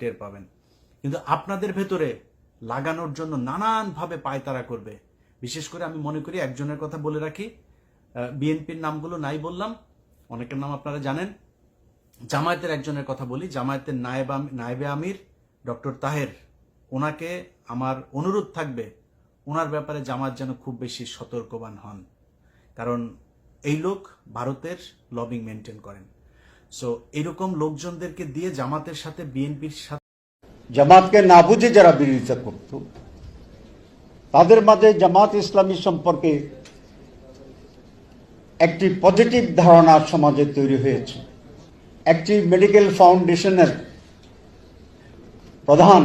টের পাবেন। কিন্তু আপনাদের ভেতরে লাগানোর জন্য নানানভাবে পায়তারা করবে। বিশেষ করে আমি মনে করি একজনের কথা বলে রাখি বিএনপির নামগুলো নাই বললাম, অনেকের নাম আপনারা জানেন। জামায়াতের একজনের কথা বলি, জামায়াতের নায়েব নায়েবে আমির ডক্টর তাহের। ওনাকে আমার অনুরোধ থাকবে, ওনার ব্যাপারে জামাত যেন খুব বেশি সতর্কবান হন। কারণ এই লোক ভারতের লবিং মেনটেন করেন। সো এরকম লোকজনদেরকে দিয়ে জামাতের সাথে বিএনপির সাথে জামাতকে না বুঝে যারা বিরোধিতা করত, তাদের মাঝে জামাত ইসলামী সম্পর্কে একটি পজিটিভ ধারণা সমাজে তৈরি হয়েছে। একটি মেডিকেল ফাউন্ডেশনের প্রধান,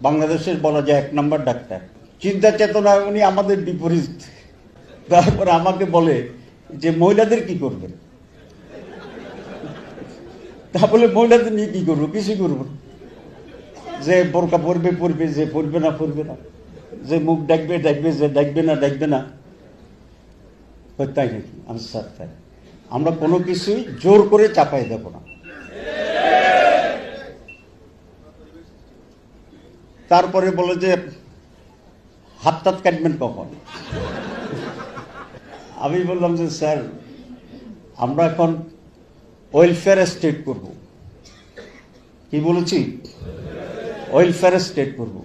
বাংলাদেশের বলা যায় এক নম্বর ডাক্তার। চিন্তা চেতনা, উনি আমাদের বিপরীত। তারপর আমাকে বলে যে, মহিলাদের কি করবেন? তা বলে মহিলাদের নিয়ে কি করব? কিছু করব যে বোরকা পরবে পরবে, যে পরবে না পরবে না। যে মুখ ডাকবে ডাকবে যে ডাকবে না ডাকবে না। তাই নাকি? আনসার তাই। আমরা কোনো কিছুই জোর করে চাপাই দেব না। তারপরে বলে যে হাত টাত কাটবেন কখন? আমি বললাম যে, স্যার, আমরা এখন ওয়েলফেয়ার স্টেট করব কি বলেছি? ওয়েলফেয়ার স্টেট করব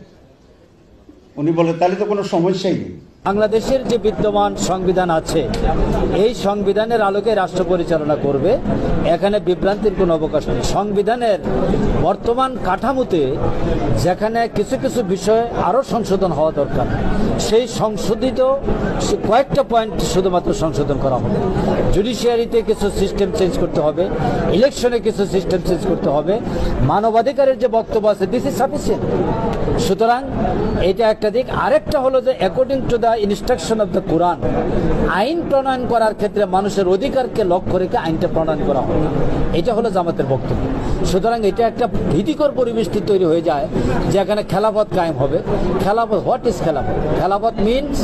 উনি বলে, তাহলে তো কোনো সমস্যাই নেই। বাংলাদেশের যে বিদ্যমান সংবিধান আছে, এই সংবিধানের আলোকে রাষ্ট্র পরিচালনা করবে, এখানে বিভ্রান্তির কোনো অবকাশ নেই। সংবিধানের বর্তমান কাঠামোতে যেখানে কিছু কিছু বিষয়ে আরও সংশোধন হওয়া দরকার, সেই সংশোধিত কয়েকটা পয়েন্ট শুধুমাত্র সংশোধন করা হবে। জুডিশিয়ারিতে কিছু সিস্টেম চেঞ্জ করতে হবে ইলেকশনে কিছু সিস্টেম চেঞ্জ করতে হবে। মানবাধিকারের যে বক্তব্য আছে দিস ইজ সাফিসিয়েন্ট সুতরাং এটা একটা দিক। আরেকটা হলো যে according to the instruction of the Quran আইন প্রণয়ন করার ক্ষেত্রে মানুষের অধিকারকে লক্ষ্য রেখে আইনটা প্রণয়ন করা হয় এটা হলো জামাতের বক্তব্য। সুতরাং এটা একটা ভীতিকর পরিবেশটি তৈরি হয়ে যায় যেখানে খেলাপথ কায়েম হবে। খেলাপথ হোয়াট ইজ খেলাপথ? খেলাপথ মিনস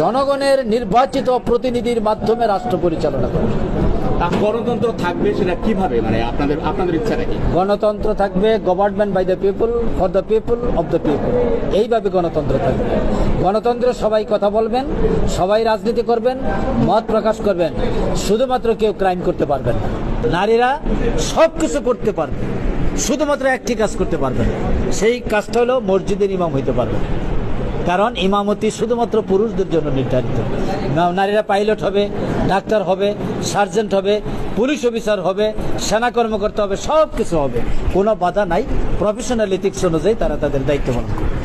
জনগণের নির্বাচিত প্রতিনিধির মাধ্যমে রাষ্ট্র পরিচালনা করা। গণতন্ত্র থাকবে সেটা কীভাবে? মানে আপনাদের আপনাদের ইচ্ছাটা কি? গণতন্ত্র থাকবে government by the people for the people of the people এইভাবে গণতন্ত্র থাকবে। গণতন্ত্র সবাই কথা বলবেন সবাই রাজনীতি করবেন মত প্রকাশ করবেন শুধুমাত্র কেউ ক্রাইম করতে পারবেন না। নারীরা সব কিছু করতে পারবে। শুধুমাত্র একটি কাজ করতে পারবে। সেই কাজটা হলো মসজিদের ইমাম হইতে পারবে। কারণ ইমামতি শুধুমাত্র পুরুষদের জন্য নির্ধারিত। নারীরা পাইলট হবে, ডাক্তার হবে, সার্জেন্ট হবে, পুলিশ অফিসার হবে, সেনা কর্মকর্তা হবে সব কিছু হবে। কোনো বাধা নাই। প্রফেশনাল ইথিক্স অনুযায়ী তারা তাদের দায়িত্ব পালন করবে।